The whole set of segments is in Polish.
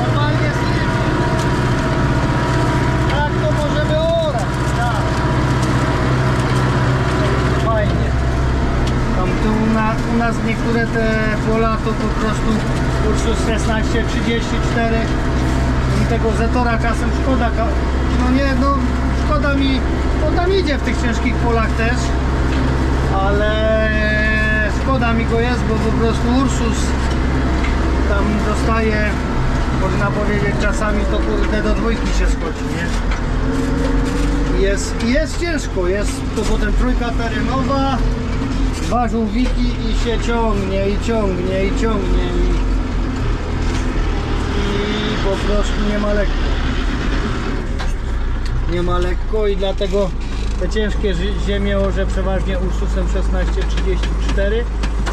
Normalnie sypie. Tak to możemy orać. Fajnie. Tam tu u, na, u nas niektóre te pola to po prostu Ursus 1634 i tego Zetora czasem szkoda. No nie, no szkoda mi, on tam idzie w tych ciężkich polach też, ale szkoda mi go jest, bo po prostu Ursus tam dostaje, można powiedzieć czasami to kurde do dwójki się schodzi, nie? Jest, jest ciężko, jest to potem trójka terenowa, dwa żółwiki i się ciągnie i ciągnie i ciągnie i, i po prostu nie ma lekko. Nie ma lekko i dlatego te ciężkie ziemie orze przeważnie Ursusem 1634.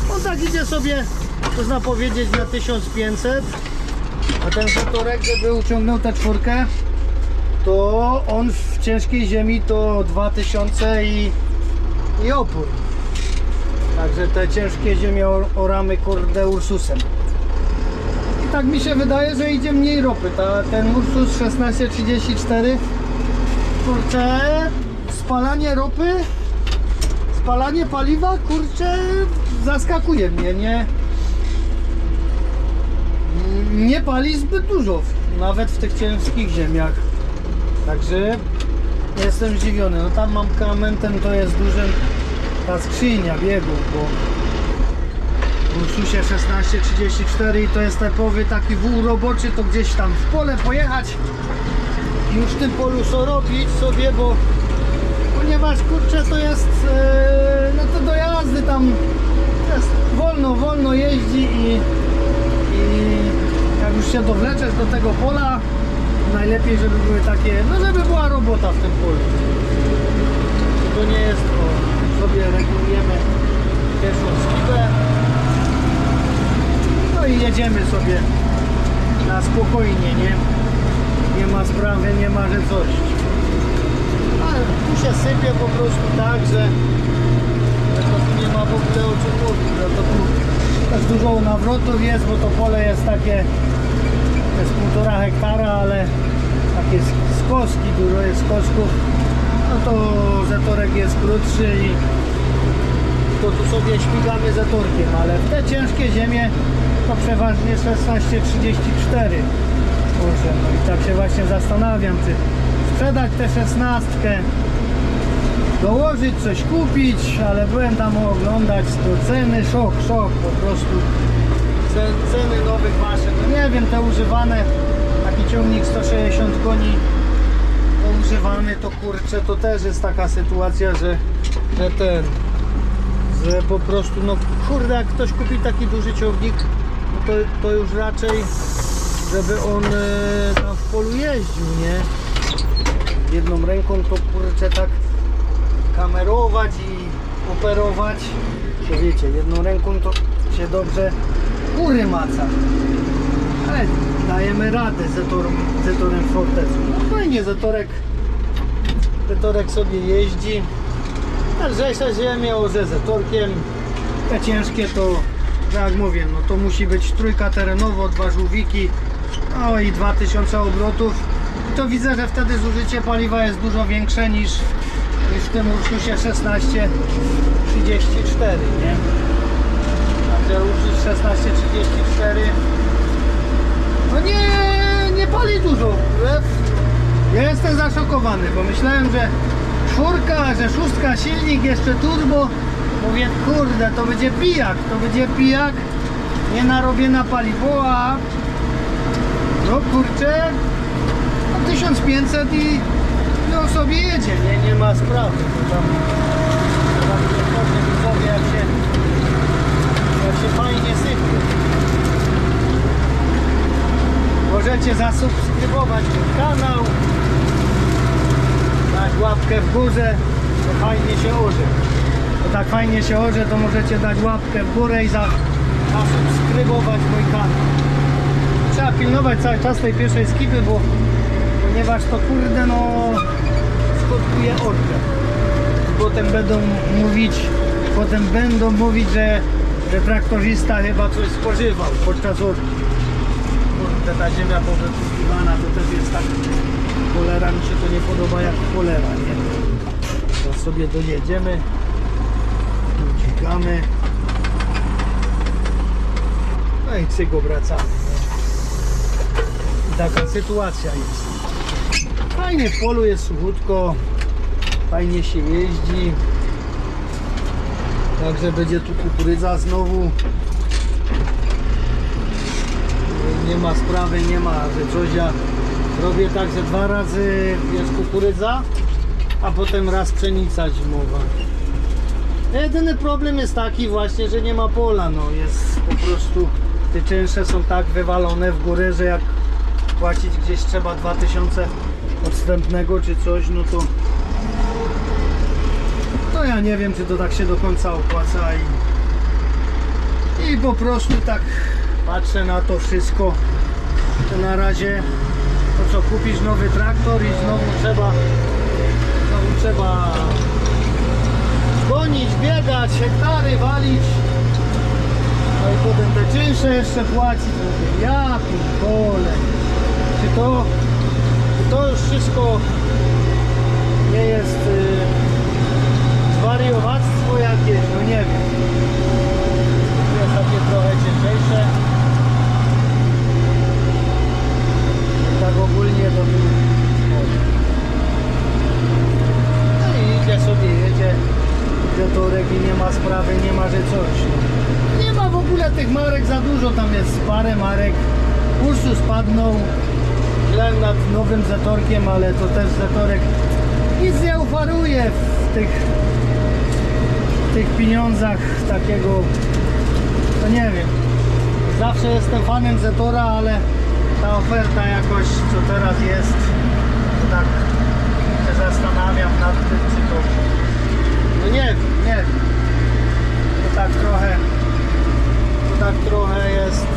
On tak idzie sobie, można powiedzieć na 1500, a ten zatorek, żeby uciągnął tę czwórkę, to on w ciężkiej ziemi to 2000 i, i opór. Także te ciężkie ziemie or- oramy kurde Ursusem. I tak mi się wydaje, że idzie mniej ropy. Ta, ten Ursus 1634 kurczę spalanie ropy spalanie paliwa kurczę zaskakuje mnie, nie nie pali zbyt dużo, nawet w tych ciężkich ziemiach. Także jestem zdziwiony. No tam mam kamentem, to jest dużym ta skrzynia biegów, bo w Ursusie 1634 i to jest typowy taki wół roboczy, to gdzieś tam w pole pojechać i już w tym polu co robić sobie, bo ponieważ kurczę to jest e, no to do jazdy tam jest wolno, wolno jeździ i, i jak już się dowleczesz do tego pola najlepiej żeby były takie, no żeby była robota w tym polu to nie jest o, sobie regulujemy pierwszą skibę no i jedziemy sobie na spokojnie, nie? Nie ma sprawy, nie ma że coś. Się sypie po prostu tak, że, nie ma w ogóle o czym mówić, to też dużo nawrotów jest, bo to pole jest takie, to jest półtora hektara, ale takie sk- skoski, dużo jest skosków. No to zatorek jest krótszy i to tu sobie śmigamy zatorkiem, ale w te ciężkie ziemie to przeważnie 1634 Kurczę, no i tak się właśnie zastanawiam, czy sprzedać tę szesnastkę, dołożyć coś kupić, ale byłem tam oglądać to ceny, szok, szok po prostu. Ce- Ceny nowych maszyn, no nie wiem, te używane, taki ciągnik 160 koni, to używany, to kurczę, to też jest taka sytuacja, że, że ten, że po prostu, no kurde, jak ktoś kupi taki duży ciągnik, no to, to już raczej, żeby on e, tam w polu jeździł, nie? Jedną ręką to kurczę tak kamerować i operować, to wiecie, jedną ręką to się dobrze góry maca. Ale dajemy radę Zetorem, Zetorem Fortecu. No fajnie, Zetorek, Zetorek sobie jeździ. A lżejsze ziemie orze Zetorkiem. Te ciężkie to, jak mówię, no to musi być trójka terenowo, dwa żółwiki, no i 2000 obrotów. I to widzę, że wtedy zużycie paliwa jest dużo większe niż, tym Ursusie 1634, nie? Także Ursus 1634 no nie, nie pali dużo. Ja jestem zaszokowany, bo myślałem, że czwórka, że szóstka, silnik, jeszcze turbo. Mówię, kurde, to będzie pijak, to będzie pijak. Nie narobię na paliwo, a no kurczę, no 1500 i no sobie jedzie, nie, nie ma sprawy. Jak się, jak się fajnie sypie. Możecie zasubskrybować mój kanał, dać łapkę w górze, to fajnie się orze. To tak fajnie się orze, to możecie dać łapkę w górę i za, zasubskrybować mój kanał. Trzeba pilnować cały czas tej pierwszej skipy, bo ponieważ to kurde no skutkuje orkę. Potem będą mówić, potem będą mówić, że że traktorzysta chyba coś spożywał podczas urki. Kurde, ta ziemia powypływana to też jest tak cholera, mi się to nie podoba jak cholera, nie? To sobie dojedziemy, uciekamy. No i cyk obracamy. Nie? I taka sytuacja jest. Fajnie w polu jest suchutko, fajnie się jeździ. Także będzie tu kukurydza znowu. Nie ma sprawy, nie ma, że coś robię tak, że dwa razy jest kukurydza, a potem raz pszenica zimowa. Jedyny problem jest taki właśnie, że nie ma pola, no jest po prostu te czynsze są tak wywalone w górę, że jak płacić gdzieś trzeba 2000 odstępnego czy coś, no to no ja nie wiem, czy to tak się do końca opłaca i, i po prostu tak patrzę na to wszystko. To na razie to co kupisz nowy traktor i znowu trzeba znowu trzeba gonić, biegać, hektary walić. No i potem te czynsze jeszcze płacić. Ja pole. Czy to, to już wszystko nie jest y, zwariowactwo jakieś? No nie wiem. To jest takie trochę cięższe. Tak ogólnie to mi No i idzie sobie, jedzie Piotrek i nie ma sprawy, nie ma, że coś. No. Nie ma w ogóle tych marek za dużo, tam jest parę marek. Ursus spadnął. Źle nad nowym Zetorkiem, ale to też Zetorek nic nie oferuje w tych, w tych pieniądzach takiego, no nie wiem. Zawsze jestem fanem Zetora, ale ta oferta jakoś, co teraz jest, to tak się zastanawiam nad tym, czy to no nie wiem, nie wiem. To tak trochę, to tak trochę jest.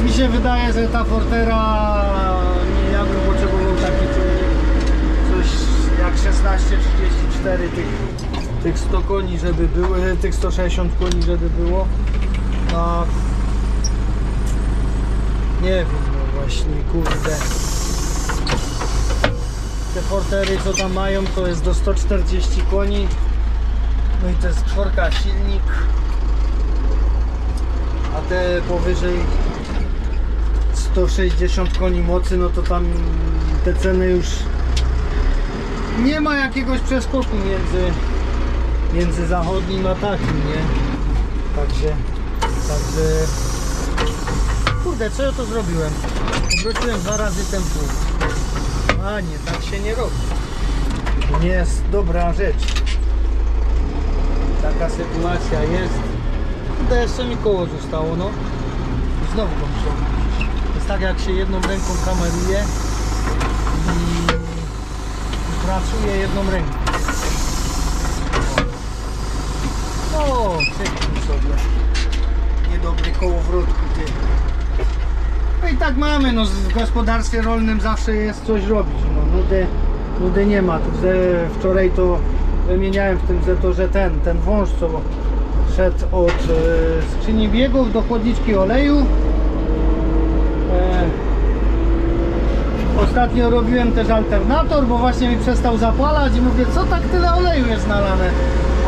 Yy, mi się wydaje, że ta Fortera, nie, ja bym potrzebował taki ciągnik, coś jak 1634 tych, tych 100 koni, żeby było, tych 160 koni, żeby było. A nie wiem, no właśnie, kurde. Te portery co tam mają to jest do 140 koni. No i to jest czworka silnik. A te powyżej 160 koni mocy no to tam te ceny już nie ma jakiegoś przeskoku między między zachodnim a takim nie także także kurde co ja to zrobiłem obróciłem dwa razy ten a nie, tak się nie robi. To nie jest dobra rzecz. Taka sytuacja jest. Tutaj jeszcze mi koło zostało, no. Znowu go muszę obrócić. To jest tak jak się jedną ręką kameruje i, pracuje jedną ręką. O, cyknij sobie. Niedobry kołowrotku, ty. No i tak mamy, no w gospodarstwie rolnym zawsze jest coś robić, no nudy, nudy nie ma, wczoraj to wymieniałem w tym zetorze ten, ten wąż, co szedł od e, skrzyni biegów do chłodniczki oleju. E, ostatnio robiłem też alternator, bo właśnie mi przestał zapalać i mówię, co tak tyle oleju jest nalane,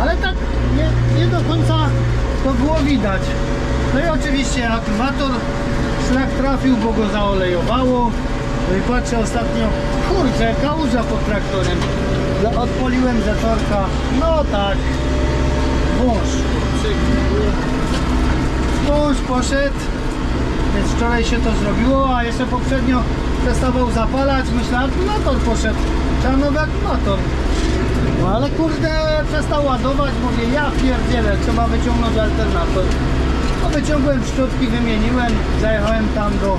ale tak nie, nie do końca to było widać. No i oczywiście akumulator szlak trafił, bo go zaolejowało. No i patrzę ostatnio, kurczę, kałuża pod traktorem. No, Odpoliłem zatorka, no tak, wąż. Wąż poszedł, więc wczoraj się to zrobiło, a jeszcze poprzednio przestawał zapalać, myślę, akumulator poszedł, trzeba nowy akumulator. No ale kurde, przestał ładować, mówię, ja pierdzielę, trzeba wyciągnąć alternator. No wyciągłem szczotki, wymieniłem, zajechałem tam do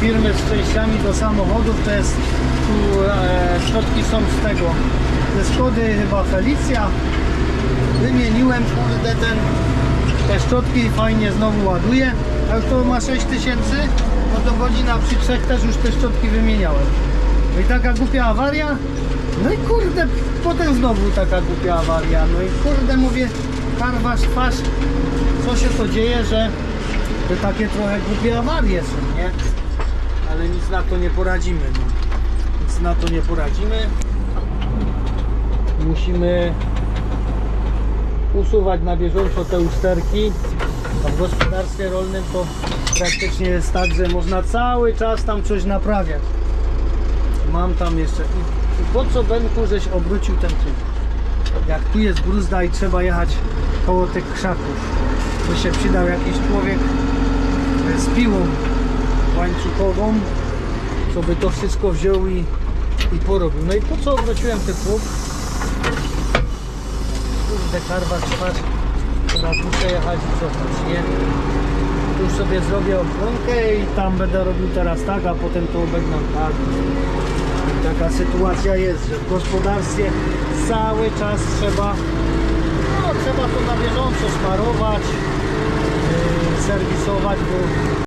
firmy z częściami do samochodów, to jest tu e, szczotki są z tego, ze Szkody chyba Felicia. Wymieniłem kurde ten, te szczotki fajnie znowu ładuje, a już to ma 6000, no to godzina przy trzech też już te szczotki wymieniałem. No i taka głupia awaria, no i kurde, potem znowu taka głupia awaria, no i kurde mówię, karwasz twarz, co się to dzieje, że, że takie trochę głupie awarie są, nie? Ale nic na to nie poradzimy, no. Nic na to nie poradzimy. Musimy usuwać na bieżąco te usterki. A w gospodarstwie rolnym to praktycznie jest tak, że można cały czas tam coś naprawiać. Mam tam jeszcze. I, po co Benku, żeś obrócił ten tył? Jak tu jest bruzda i trzeba jechać koło tych krzaków, to się przydał jakiś człowiek e, z piłą łańcuchową, co by to wszystko wziął i, i porobił. No i po co obróciłem ten pług? Kurde, karwa twarz. Teraz muszę jechać i cofać, nie? Tu sobie zrobię obronkę i tam będę robił teraz tak, a potem to obegnam tak. Taka sytuacja jest, że w gospodarstwie cały czas trzeba no, trzeba to na bieżąco smarować, yy, serwisować, bo